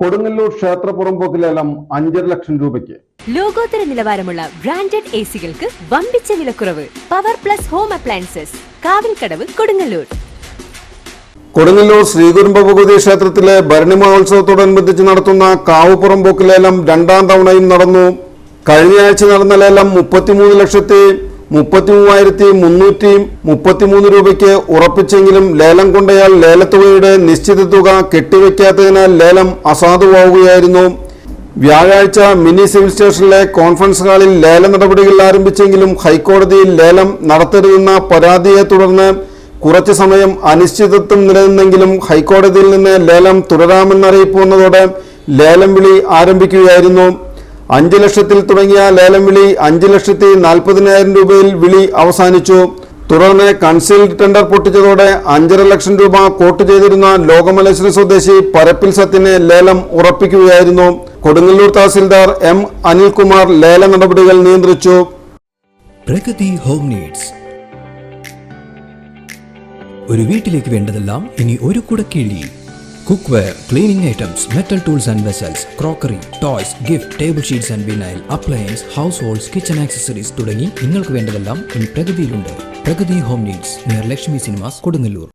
കൊടുങ്ങല്ലൂർ ക്ഷേത്രപ്പുറമ്പോക്ക് പോക്കിലേലം അഞ്ചര ലക്ഷം രൂപയ്ക്ക്. ലോകോത്തര നിലവാരമുള്ള ബ്രാൻഡഡ് എ സികൾക്ക് വമ്പിച്ച വിലക്കുറവ്. Power plus home appliances Kavilkadavu Kodungallur. Kodungallur Sreekurumba Bhagavathi ക്ഷേത്രത്തിലെ ഭരണി മഹോത്സവത്തോടനുബന്ധിച്ച് നടത്തുന്ന കാവുപുറമ്പോക്ക് പോക്കിലേലം രണ്ടാം തവണയും നടന്നു. കഴിഞ്ഞയാഴ്ച നടന്ന ലേലം മുപ്പത്തിമൂന്ന് ലക്ഷത്തി മുപ്പത്തി മൂവായിരത്തി മുന്നൂറ്റി മുപ്പത്തിമൂന്ന് രൂപയ്ക്ക് ഉറപ്പിച്ചെങ്കിലും ലേലം കൊണ്ടയാൾ ലേലത്തുകയുടെ നിശ്ചിത തുക കെട്ടിവെക്കാത്തതിനാൽ ലേലം അസാധുവാവുകയായിരുന്നു. വ്യാഴാഴ്ച മിനി സിവിൽ സ്റ്റേഷനിലെ കോൺഫറൻസ് ഹാളിൽ ലേല നടപടികൾ ആരംഭിച്ചെങ്കിലും ഹൈക്കോടതിയിൽ ലേലം നടത്തരുതെന്ന പരാതിയെ തുടർന്ന് കുറച്ചു സമയം അനിശ്ചിതത്വം നിലനിന്നെങ്കിലും ഹൈക്കോടതിയിൽ നിന്ന് ലേലം തുടരാമെന്നറിയിപ്പ് വന്നതോടെ ലേലം വിളി ആരംഭിക്കുകയായിരുന്നു. അഞ്ച് ലക്ഷത്തിൽ തുടങ്ങിയ ലേലം വിളി അഞ്ച് ലക്ഷത്തി നാൽപ്പതിനായിരം രൂപയിൽ വിളി അവസാനിച്ചു. തുടർന്ന് കൺസീൽഡ് ടെൻഡർ പൊട്ടിച്ചതോടെ അഞ്ചര ലക്ഷം രൂപ കോട്ട് ചെയ്തിരുന്ന ലോകമലേശ്വരം സ്വദേശി പരപ്പിൽ സത്യനെ ലേലം ഉറപ്പിക്കുകയായിരുന്നു. കൊടുങ്ങല്ലൂർ തഹസിൽദാർ എം അനിൽകുമാർ ലേല നടപടികൾ നിയന്ത്രിച്ചു. Pragathi home needs. ഒരു വീട്ടിലേക്ക് വേണ്ടതെല്ലാം ഇനി ഒരു കുടക്കീഴിൽ. Cleaning items metal tools and vessels crockery toys gift table sheets and vinyl appliance house holds kitchen accessories തുടങ്ങി നിങ്ങൾക്ക് വേണ്ടതെല്ലാം ഇനി പ്രകൃതിയിലുണ്ട് Prakruthi home needs near Lakshmi cinemas Kodungallur.